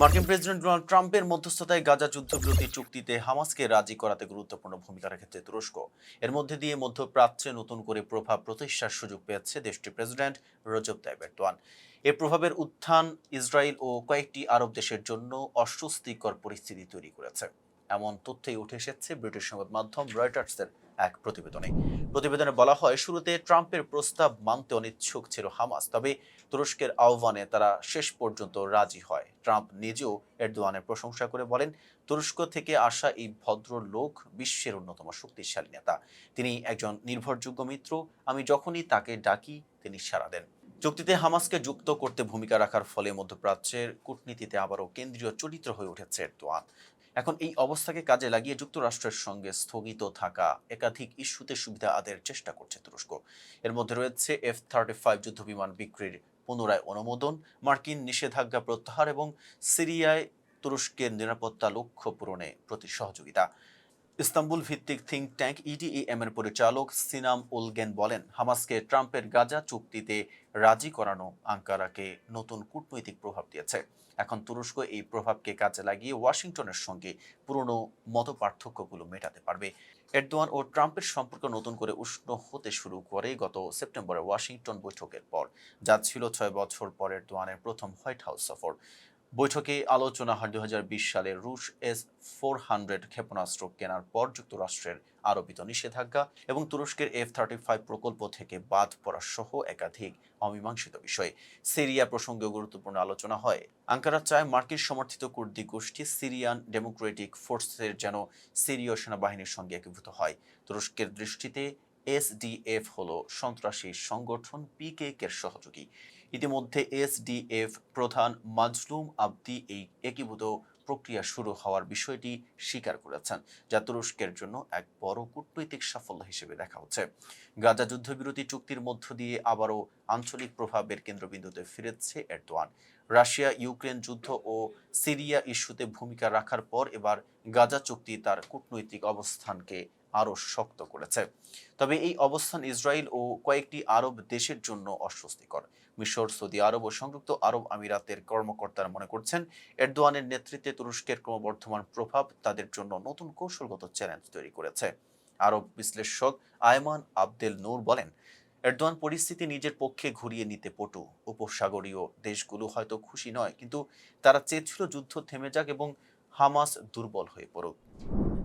মার্কিন president Donald ট্রাম্পের মধ্যস্থতায় গাজা যুদ্ধবিরতি চুক্তিতে হামাসকে রাজি করাতে গুরুত্বপূর্ণ ভূমিকা রেখেছে তুরস্ক। এর মধ্যে দিয়ে মধ্যপ্রাচ্যে নতুন করে প্রভাব প্রতিষ্ঠার সুযোগ পেয়েছে দেশটির প্রেসিডেন্ট রজব তাইব এরদোয়ান। এর প্রভাবের উত্থান ইসরায়েল ও কয়েকটি আরব দেশের জন্য অস্বস্তিকর পরিস্থিতি তৈরি করেছে। এমন তথ্যই উঠে এসেছে ব্রিটিশ সংবাদ মাধ্যম রয়টার্সের এক প্রতিবেদনে। প্রতিবেদনে বলা হয়, শুরুতে ট্রাম্পের প্রস্তাব মানতে অনিচ্ছুক ছিল হামাস, তবে তুরস্কের আহ্বানে তারা শেষ পর্যন্ত রাজি হয়। ট্রাম্প নিজেও এরদোয়ানের প্রশংসা করে বলেন, তুরস্ক থেকে আসা এই ভদ্রলোক বিশ্বের অন্যতম শক্তিশালী নেতা। তিনি একজন নির্ভরযোগ্য মিত্র, আমি যখনই তাকে ডাকি, তিনি সাড়া দেন। চুক্তিতে হামাসকে যুক্ত করতে ভূমিকা রাখার ফলে মধ্যপ্রাচ্যের কূটনীতিতে আবারও কেন্দ্রীয় চরিত্র হয়ে উঠেছে এরদোয়ান। এখন এই অবস্থাকে কাজে লাগিয়ে যুক্তরাষ্ট্রের সঙ্গে স্থগিত থাকা একাধিক ইস্যুতে সুবিধা আদের চেষ্টা করছে তুরস্ক। এর মধ্যে রয়েছে এফ থার্টি ফাইভ যুদ্ধ বিমান বিক্রির পুনরায় অনুমোদন, মার্কিন নিষেধাজ্ঞা প্রত্যাহার এবং সিরিয়ায় তুরস্কের নিরাপত্তা লক্ষ্য পূরণে প্রতি সহযোগিতা। ইস্তাম্বুল ভিত্তিক থিঙ্ক ট্যাঙ্ক ইডিএম এর পরিচালক সিনাম উলগেন বলেন, হামাসকে ট্রাম্পের গাজা চুক্তিতে রাজি করানো আঙ্কারাকে নতুন কূটনৈতিক প্রভাব দিয়েছে। এখন তুরস্ক এই প্রভাবকে কাজে লাগিয়ে ওয়াশিংটনের সঙ্গে পুরনো মত পার্থক্যগুলো মেটাতে পারবে। এরদোয়ান ও ট্রাম্পের সম্পর্ক নতুন করে উষ্ণ হতে শুরু করে গত সেপ্টেম্বরে ওয়াশিংটন বৈঠকের পর, যা ছিল ছয় বছর পর এরদোয়ানের প্রথম হোয়াইট হাউস সফর। বৈঠকে আলোচনা হয় দুই সালে রুশ এস ফোর হান্ড্রেড ক্ষেপণাস্ত্র কেনার পর যুক্তরাষ্ট্রের আরোপিত নিষেধাজ্ঞা এবং তুরস্কের এফ থার্টি ফাইভ প্রকল্প থেকে বাদ পড়া সহ একাধিক অমীমাংসিত বিষয়। সিরিয়া প্রসঙ্গে গুরুত্বপূর্ণ আলোচনা হয়। আঙ্কারা চায় মার্কিন সমর্থিত কুর্দি গোষ্ঠী সিরিয়ান ডেমোক্রেটিক ফোর্সের যেন সিরীয় সেনাবাহিনীর সঙ্গে একীভূত হয়। তুরস্কের দৃষ্টিতে এসডিএফ হলো সন্ত্রাসী সংগঠন পিকে পিকেকের সহযোগী। ইতিমধ্যে এসডিএফ প্রধান মাজলুম আবদি এই একীভূত প্রক্রিয়া শুরু হওয়ার বিষয়টি স্বীকার করেছেন, যা তুরস্কের জন্য এক বড় কূটনৈতিক সাফল্য হিসেবে দেখা হচ্ছে। গাজা যুদ্ধবিরতি চুক্তির মধ্য দিয়ে আবারও আঞ্চলিক প্রভাবের কেন্দ্রবিন্দুতে ফিরেছে এরদোয়ান। রাশিয়া, ইউক্রেন যুদ্ধ ও সিরিয়া ইস্যুতে ভূমিকা রাখার পর এবার গাজা চুক্তি তার কূটনৈতিক অবস্থানকে আরও শক্ত করেছে। তবে এই অবস্থান ইসরায়েল ও কয়েকটি আরব দেশের জন্য অস্বস্তিকর। মিশর, সৌদি আরব ও সংযুক্ত আরব আমিরাতের কর্মকর্তারা মনে করছেন, এরদোয়ানের নেতৃত্বে তুরস্কের ক্রমবর্ধমান প্রভাব তাদের জন্য নতুন কৌশলগত চ্যালেঞ্জ তৈরি করেছে। আরব বিশ্লেষক আয়মান আবদেল নূর বলেন, এরদোয়ান পরিস্থিতি নিজের পক্ষে ঘুরিয়ে নিতে পটু। উপসাগরীয় দেশগুলো হয়তো খুশি নয়, কিন্তু তারা চেয়েছিল যুদ্ধ থেমে যাক এবং হামাস দুর্বল হয়ে পড়ুক।